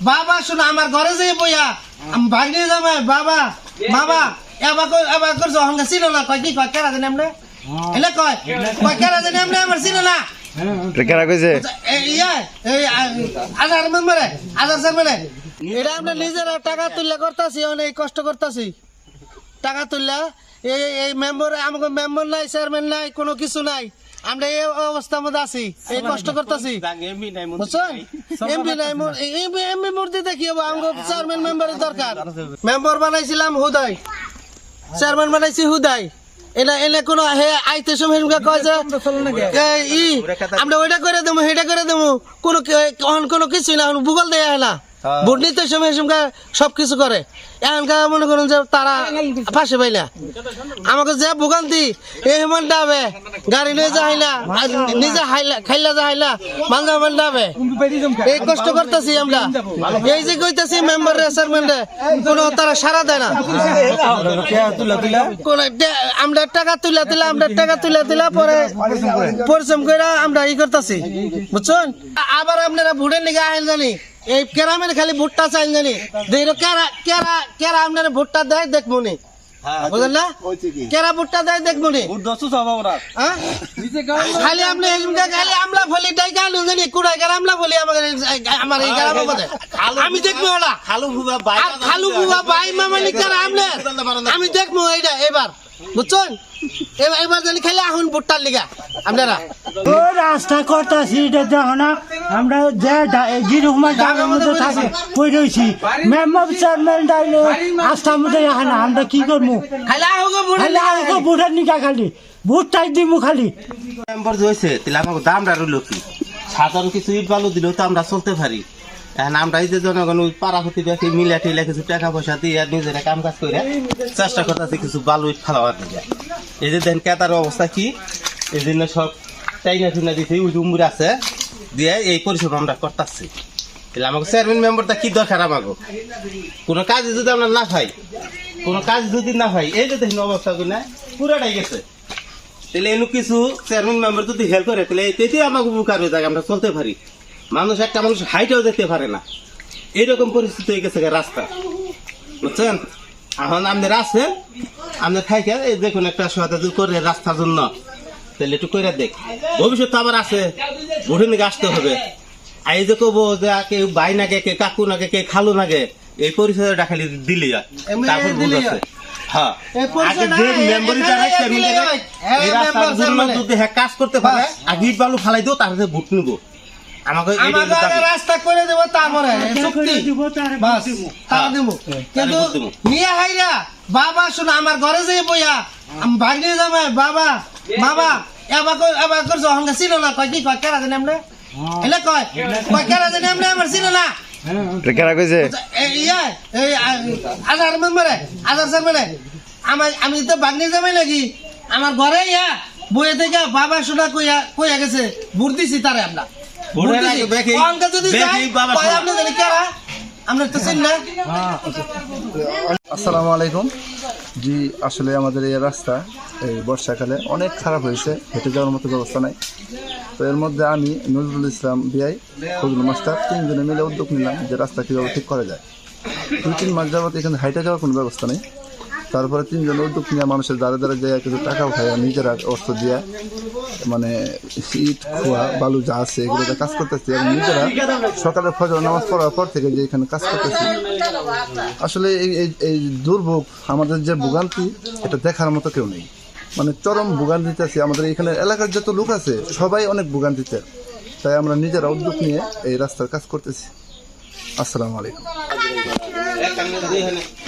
বাবা শোনো আমার ঘরে যে বইয়া ভাগ্নে জামাই বাবা বাবা এবার কই এবার করছ ছিল না কয় কি কয় কেরা জানি আমরা এলে কয় কয় কেরা জানি আমরা আমার ছিল না? কেরা কইছে? এই ইয়া এই আজার মেম্বারে আজার স্যার মানে এটা আমরা নিজেরা টাকা তুললে করতেছি অনেক কষ্ট করতেছি। টাকা তুললে এই এই মেম্বার আমাকে মেম্বার নাই চেয়ারম্যান নাই কোনো কিছু নাই। আমরা এই অবস্থার মধ্যে আছি এই কষ্ট করতেছি। বুঝছেন? এমপি নাই এমপি মূর্তি দেখি হব আমাকে চেয়ারম্যান মেম্বারের দরকার। মেম্বার বানাইছিলাম হুদাই। চেয়ারম্যান বানাইছি হুদাই। এনা এনে কোনো হে আইতে সময় কয় যে ই আমরা ওইটা করে দেবো হেটা করে দেবো। কোনো কোনো কিছু না ভূগোল দেয়া হয় না। ভোট নিতে সময় এসবকা সব কিছু করে। এখনকার মনে করুন যে তারা ফাঁসে পাইলা আমাকে যে ভোগান্তি এই হেমন ডাবে, গাড়ি নিয়ে যাই না নিজে হাইলা, খাইলা যাইলা মানজা মান ডাবে। এই কষ্ট করতেছি আমরা। এই যে কইতাছি মেম্বার চেয়ারম্যান কোনো তারা সারা দেয় না। আমরা টাকা তুলে তুলে আমরা টাকা তুলে তুলে পরে পরিশ্রম করে আমরা ই করতেছি। বুঝছেন? আবার আপনারা ভোটের লিগে আইন জানি। এই কেরামের খালি ভুট্টা চাইন জানি। কেরা কেরা কেরা আপনারা ভোটটা দেয় দেখব নি বুঝলেন না? কেরা ভোটটা দেয় দেখব নি হ্যাঁ? খালি আপনি খালি আমলা ফলি ডাই গালু জানি কুড়াই গার আমলা ফলি আমাদের আমার এই আমি দেখব খালু বাই খালু কারা আমলে আমি দেখব এইটা এবার। বুঝছেন? এবার এবার জানি খালি আহুন ভুট্টার লিগা আপনারা। ও রাস্তা করতেছি এটা দেখো না। আমরা যে জিরুকুমার ডাবের মধ্যে থাকি কই রয়েছি মেম্বার চেয়ারম্যান ডাইলে আস্থার মধ্যে রাখে না আমরা কি করব? খালি আমাকে ভোটার নিকা খালি? ভোট চাই দিমু খালি। মেম্বার হয়েছে তাহলে আমাকে দামটা রইল কি? সাধারণ কিছু ইট বালু দিলেও তো আমরা চলতে পারি। এখন আমরা এই যে জনগণ ওই পাড়াপতি দেখি মিলা টিলা কিছু টাকা পয়সা দিয়ে নিজেরা কাম কাজ করে চেষ্টা করতেছি কিছু বালু ইট ফালাবার দিকে। এই যে দেখেন কেতার অবস্থা কি? এই জন্য সব টাইনা টুনা দিতে উমরে আছে। দিয়ে এই পরিষেবা আমরা করতেছি। তাহলে আমাকে চেয়ারম্যান মেম্বারটা কি দরকার আমাকে কোনো কাজে যদি আমরা না পাই, কোনো কাজ যদি না পাই, এই যে দেখেন অবস্থা কিনা পুরাটাই গেছে। তাহলে এনু কিছু চেয়ারম্যান মেম্বার যদি হেল্প করে, তাহলে তেতেই আমাকে উপকার হয়ে থাকে আমরা চলতে পারি। মানুষ একটা মানুষ হাইটেও যেতে পারে না। এইরকম পরিস্থিতি হয়ে গেছে রাস্তা। বুঝছেন? এখন আপনি আছে আপনি খাইকে এই দেখুন একটা সহায়তা করে রাস্তার জন্য। তাহলে একটু করে দেখ। ভবিষ্যৎ তো আবার আছে ভোটের দিকে আসতে হবে। আর এই যে কবো যে কে ভাই নাগে কে কাকু নাগে কে খালু নাগে এই পরিচয়টা খালি দিলে তারপর বুঝ আছে। হ্যাঁ। আগে যে মেম্বারি যারা আছে, দিলেই হয়। হ্যাঁ। যদি হ্যাঁ কাজ করতে পারে আগে ইট বালু ফালাই দিও তার ভোট নিবো। আমাকে এই আমাকে রাস্তা করে দেবো তারপরে দিব তারে বাস তারা কিন্তু নিয়ে হাইরা বাবা শোনো আমার ঘরে যে বইয়া ভাগ্নে জামাই বাবা। বাবা এবার কই এবার করছ হঙ্গা ছিল না? কয় কি কয় কেরা জানি আমরা এলে কয় কয় কেরা জানি আমরা আমার ছিল না? কেরা কইছে? এই ইয়া এই আজার মেম্বারে আজার স্যার মানে আমার আমি তো বাগনি জামাই নাকি আমার ঘরে ইয়া বইয়ে থেকে বাবা শোনা কইয়া কইয়া গেছে। ভোট দিছি তারে আমরা। ভোট দিছি। অঙ্কে যদি যায়, বাবা কয় আপনি জানি কারা? আসসালামু আলাইকুম। জি, আসলে আমাদের এই রাস্তা এই বর্ষাকালে অনেক খারাপ হয়েছে, হেঁটে যাওয়ার মতো ব্যবস্থা নাই। তো এর মধ্যে আমি নজরুল ইসলাম বিআই ফজল মাস্টার তিনজনে মিলে উদ্যোগ নিলাম যে রাস্তা কীভাবে ঠিক করা যায়। দুই, তিন মাস যাবত এখানে হাইটে যাওয়ার কোনো ব্যবস্থা নেই। তারপরে তিনজন উদ্যোগ নিয়ে মানুষের দ্বারে দ্বারে যায় কিছু টাকা উঠায় নিজেরা অর্থ দিয়ে মানে ইট, খোয়া, বালু যা আছে এগুলোতে কাজ করতেছি এবং নিজেরা সকালে ফজর নামাজ পড়ার পর থেকে যে এখানে কাজ করতেছি। আসলে এই, এই- এই দুর্ভোগ আমাদের যে ভোগান্তি, এটা দেখার মতো কেউ নেই। মানে চরম ভোগান্তিতে আছে। আমাদের এখানে এলাকার যত লোক আছে, সবাই অনেক ভোগান্তিতে। তাই আমরা নিজেরা উদ্যোগ নিয়ে এই রাস্তার কাজ করতেছি। আসসালামু আলাইকুম।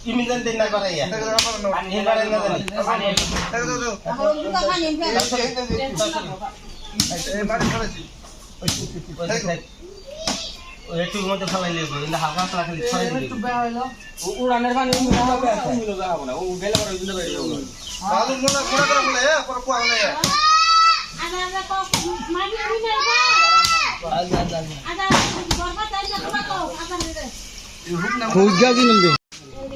করে ইয়ে তো করা হ্যাঁ? একটা ইমিজান দিন না বাড়াইয়া পানি বাড়াই না জানি ওই একটু মধ্যে ফেলাই নেব কিন্তু হালকা হালকা খালি ছড়াই দিবি বালু মোনা মোনা করে বলে পরে কোয়া বলে ada ada kok mari ini nih pak ada berapa tadi berapa kok apa nih খুঁজা দিন দে এই মাটি উন্তন দেবো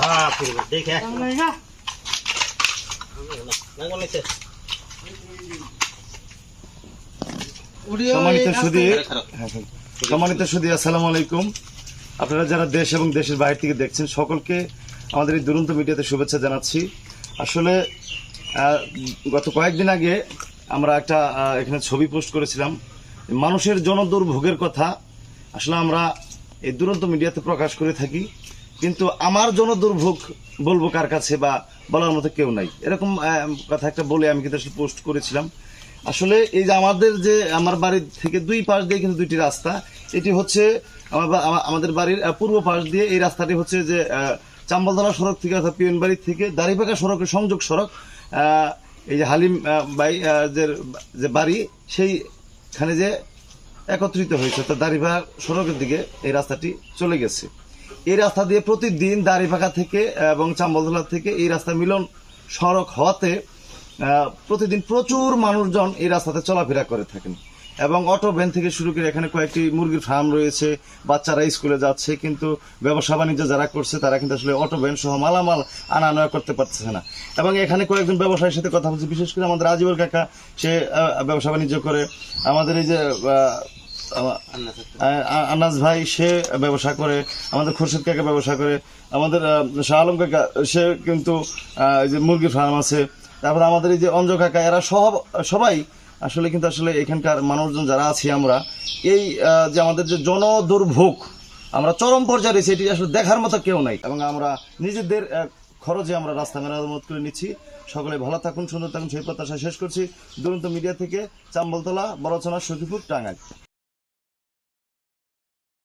হ্যাঁ ফিরবে দেখে সম্মানিত সুদী সম্মানিত সুদী আসসালামু আলাইকুম। আপনারা যারা দেশ এবং দেশের বাইরে থেকে দেখছেন সকলকে আমাদের এই দুরন্ত মিডিয়াতে শুভেচ্ছা জানাচ্ছি। আসলে গত কয়েকদিন আগে আমরা একটা এখানে ছবি পোস্ট করেছিলাম। মানুষের জনদুর্ভোগের কথা। আসলে আমরা এই দুরন্ত মিডিয়াতে প্রকাশ করে থাকি। কিন্তু আমার জন্য জনদুর্ভোগ বলব কার কাছে বা বলার মতো কেউ নাই। এরকম কথা একটা বলে আমি কিন্তু আসলে পোস্ট করেছিলাম। আসলে এই যে আমাদের যে, আমার বাড়ির থেকে দুই পাশ দিয়ে কিন্তু দুইটি রাস্তা। এটি হচ্ছে আমাদের বাড়ির পূর্ব পাশ দিয়ে এই রাস্তাটি হচ্ছে যে চাম্বলতলা সড়ক থেকে অর্থাৎ পিএন বাড়ি থেকে দাঁড়িপাকা সড়কের সংযোগ সড়ক। এই যে হালিম বাই যে বাড়ি, সেইখানে যে একত্রিত হয়েছে। তো দাঁড়িপাকা সড়কের দিকে এই রাস্তাটি চলে গেছে। এই রাস্তা দিয়ে প্রতিদিন দাঁড়িভাগা থেকে এবং চাম্বলধলা থেকে এই রাস্তা মিলন সড়ক হওয়াতে প্রতিদিন প্রচুর মানুষজন এই রাস্তাতে চলাফেরা করে থাকেন। এবং অটো ভ্যান থেকে শুরু করে এখানে কয়েকটি মুরগির ফার্ম রয়েছে, বাচ্চারা স্কুলে যাচ্ছে, কিন্তু ব্যবসা বাণিজ্য যারা করছে, তারা কিন্তু আসলে অটো ভ্যান সহ মালামাল আনা নেওয়া করতে পারছে না। এবং এখানে কয়েকজন ব্যবসায়ীর সাথে কথা বলছি, বিশেষ করে আমাদের আজিবুল কাকা, সে ব্যবসা বাণিজ্য করে। আমাদের এই যে আনাস ভাই, সে ব্যবসা করে, আমাদের খুরশেদ কাকা ব্যবসা করে, আমাদের শাহ আলম কাকা, সে কিন্তু এই যে মুরগির ফার্ম আছে। তারপরে আমাদের এই যে অঞ্জ কাকা, এরা সব সবাই আসলে কিন্তু আসলে এখানকার মানুষজন যারা আছি আমরা, এই যে আমাদের যে জনদুর্ভোগ, আমরা চরম পর্যায়ে রয়েছি, এটি আসলে দেখার মতো কেউ নাই। এবং আমরা নিজেদের খরচে আমরা রাস্তা মেরামত করে নিচ্ছি। সকলে ভালো থাকুন, সুন্দর থাকুন, সেই প্রত্যাশা শেষ করছি। দুরন্ত মিডিয়া থেকে চাম্বলতলা, বড়চনা, সখীপুর, টাঙ্গাইল।